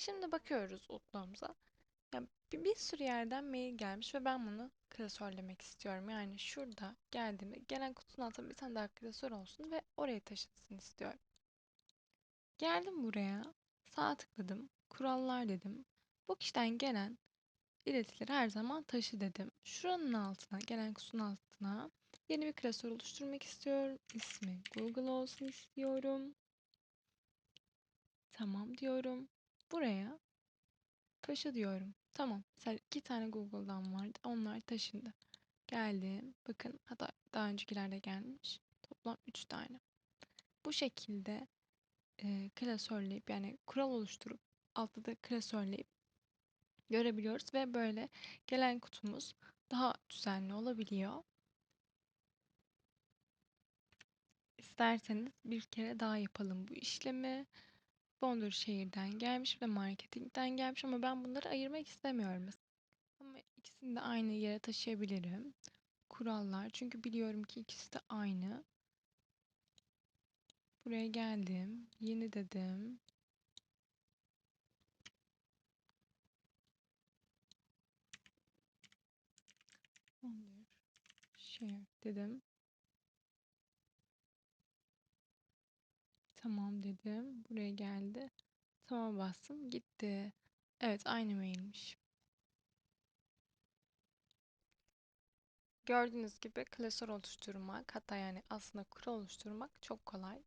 Şimdi bakıyoruz Outlook'umuza. Ya bir, bir sürü yerden mail gelmiş ve ben bunu klasörlemek istiyorum. Yani şurada geldiğimde gelen kutunun altına bir tane daha klasör olsun ve oraya taşınsın istiyorum. Geldim buraya, sağ tıkladım, kurallar dedim. Bu kişiden gelen iletileri her zaman taşı dedim. Şuranın altına, gelen kutunun altına yeni bir klasör oluşturmak istiyorum. İsmi Google olsun istiyorum. Tamam diyorum. Buraya taşı diyorum. Tamam. Mesela iki tane Google'dan vardı. Onlar taşındı. Geldim. Bakın hatta daha öncekilerde gelmiş. Toplam 3 tane. Bu şekilde e, klasörleyip yani kural oluşturup altta da klasörleyip görebiliyoruz ve böyle gelen kutumuz daha düzenli olabiliyor. İsterseniz bir kere daha yapalım bu işlemi. Bondur şehirden gelmiş ve marketingden gelmiş ama ben bunları ayırmak istemiyorum. Ama ikisini de aynı yere taşıyabilirim. Kurallar. Çünkü biliyorum ki ikisi de aynı. Buraya geldim. Yeni dedim. Bondur share dedim. Tamam dedim. Buraya geldi. Tamam bastım. Gitti. Evet aynı mailmiş. Gördüğünüz gibi klasör oluşturmak hatta yani aslında kural oluşturmak çok kolay.